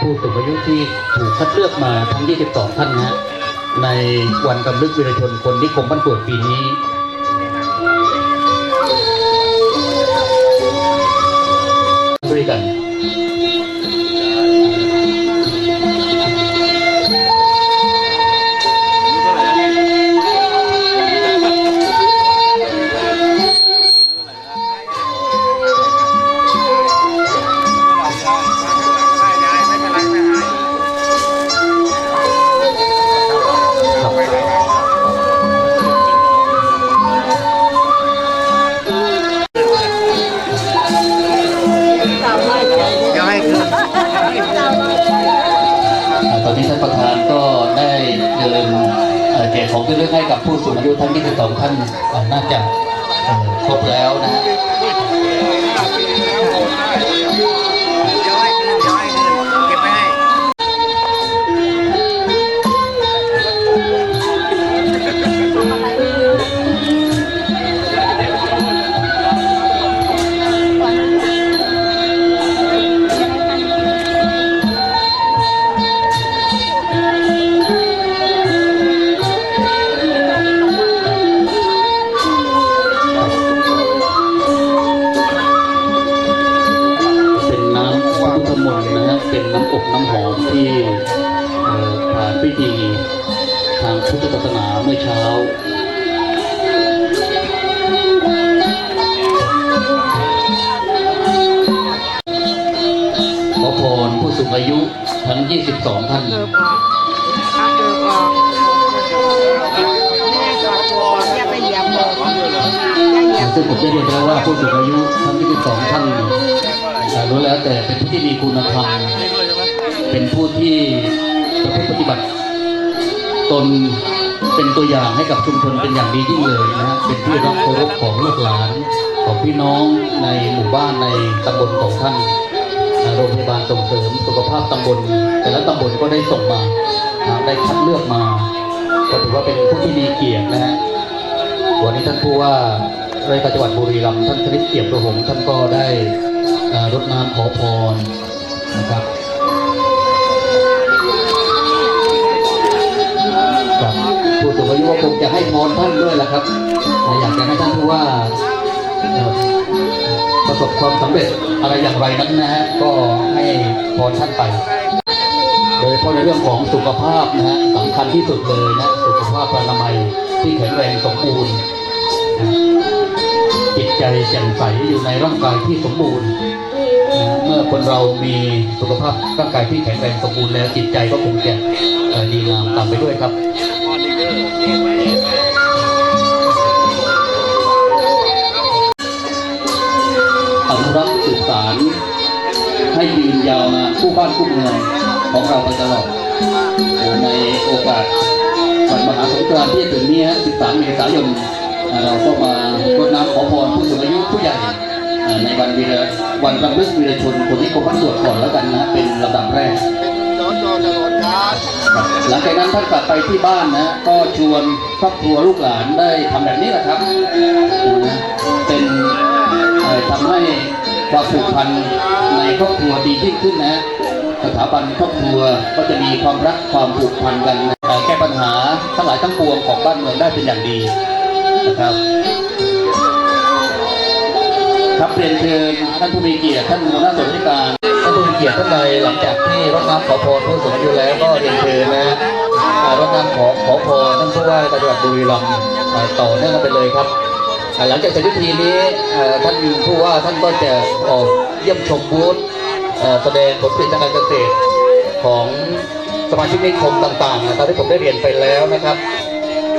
ผู้สูงอายุที่ถูกคัดเลือกมาทั้ง 22 ท่านนะฮะในวันกำลึกวีรชนคนนิคมบ้านกรวดปีนี้ ของที่ระลึกให้กับผู้สูงอายุทั้ง 22 ท่านอ่าน่าจะครบแล้วนะ ธีทางพุทธศาสนาเมื่อเช้า ขอพรผู้สูงอายุทั้ง 22 ท่านเกิบออกถ้าเกิบออกแม่กอดตัวอย่าไปเหยียบบอกอย่าเหยียบซึ่งผมได้เรียนแล้วว่าผู้สูงอายุทั้ง 22 ท่านอ่าล้แล้วแต่เป็นผู้ที่มีคุณธรรม เป็นผู้ที่ประพฤติปฏิบัติ ตนเป็นตัวอย่างให้กับชุมชนเป็นอย่างดียิ่งเลยนะฮะเป็นที่รักเคารพของลูกหลานของพี่น้องในหมู่บ้านในตำบลของท่านโรงพยาบาลส่งเสริมสุขภาพตำบล แต่ละตำบลก็ได้ส่งมาได้คัดเลือกมาก็ถือว่าเป็นผู้ที่มีเกียรตินะฮะวันนี้ท่านผู้ว่าราชการจังหวัดบุรีรัมย์ท่านชนิดเกี่ยมประหงท่านก็ได้รดน้ำขอพรนะครับ รท่านด้วยแหละครับ อยากจะให้ท่านผู้ว่าประสบความสำเร็จอะไรอย่างไรนั้นนะฮะก็ให้พรท่านไป โดยเฉพาะในเรื่องของสุขภาพนะฮะสำคัญที่สุดเลยนะสุขภาพพลานามัยที่แข็งแรงสมบูรณ์จิตใจแจ่มใสอยู่ในร่างกายที่สมบูรณ์ เมื่อคนเรามีสุขภาพร่างกายที่แข็งแรงสมบูรณ์แล้วจิตใจก็คงจะดีงามตามไปด้วยครับ คู่บ้านคู่เมืองของเราไปตลอดในโอกาสวันมหาสงกรานต์ที่ถึงนี้ฮะ13 เมษายน เราก็มารดน้ำขอพรผู้สูงอายุผู้ใหญ่ ในวันวีระวันรำลึกวีรชนคนที่กรมพระสวดก่อนแล้วกันนะเป็นลำดับแรกหลังจากนั้นท่านกลับไปที่บ้านนะก็ชวนครอบครัวลูกหลานได้ทำแบบนี้แหละครับนะเป็นทำให้ความผูกพันในครอบครัวดียิ่งขึ้นนะ สถาบันครอบครัวก็จะมีความรักความผูกพันกันแก้ปัญหาทั้งหลายทั้งปวงของบ้านเมืองได้เป็นอย่างดีนะครับครับเรียนเชิญท่านผู้มีเกียรติท่านหัวหน้าส่วนราชการท่านผู้มีเกียรติท่านใดหลังจากที่รดน้ำขอพรผู้สูงอายุแล้วก็เรียนเชิญนะอ่ารดน้ำขอขอพรท่านผู้ว่าจังหวัดบุรีรัมย์ต่อเนื่องกันไปเลยครับ หลังจากเสร็จพิธีนี้ท่านผู้ว่าท่านก็จะออกเยี่ยมชมบูธ แสดงผลผลิตทางการเกษตรของสมาชิกนิคมต่างๆนะครับที่ผมได้เรียนไปแล้วนะครับ